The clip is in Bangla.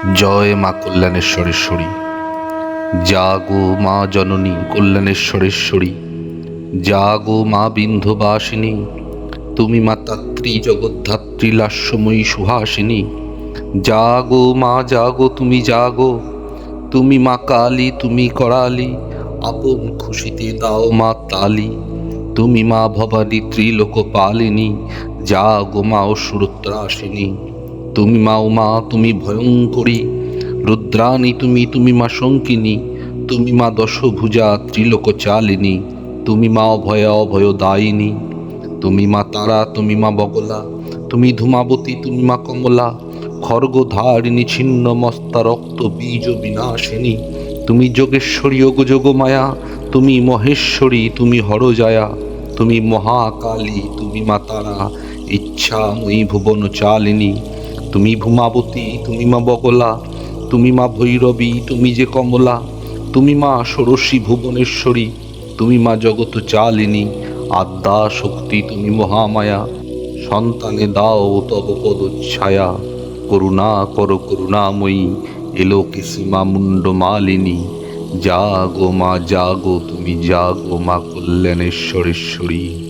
জয় মা কল্যাণেশ্বরেশ্বরী। জাগো মা জননী কল্যাণেশ্বরেশ্বরী। জাগো মা বিন্ধবাসিনী তুমি মা তাত্রী জগদ্ধাত্রী লাস্যময়ী সুহাসিনী। জাগো মা, জাগো, তুমি জাগো। তুমি মা কালী, তুমি করালি। আপন খুশিতে দাও মা তালি। তুমি মা ভবানী ত্রিলোক পালিনী জাগো মা অসুরত্রাসিনী। তুমি মা উমা তুমি ভয়ঙ্করী। রুদ্রাণী, তুমি তুমি মা শঙ্কিনী। তুমি মা দশভুজা ত্রিলোক চালিনী তুমি মা অভয় অভয় দায়িনী। তুমি মা তারা, তুমি মা বগলা। তুমি ধূমাবতী, তুমি মা কমলা। খর্গধারিণী ছিন্ন মস্তা রক্ত, বীজ বিনাশিনী। তুমি যোগেশ্বরী যোগ মায়া তুমি মহেশ্বরী, তুমি হরজয়া। তুমি মহাকালী, তুমি মা তারা। ইচ্ছাময়ী ভুবন চালিনী তুমি ভূমাবতী, তুমি মা বগলা, তুমি মা ভৈরবী, তুমি যে কমলা, তুমি মা ষোড়শী ভুবনেশ্বরী, তুমি মা জগৎ চালিনী, আদ্যা শক্তি, তুমি মহামায়া, সন্তানে দাও তব পদচ্ছায়া, করুণা কর করুণাময়ী এলোকে সীমা মুন্ড মালিনী, জাগো মা, জাগো, তুমি জাগো মা কল্যাণেশ্বরেশ্বরী।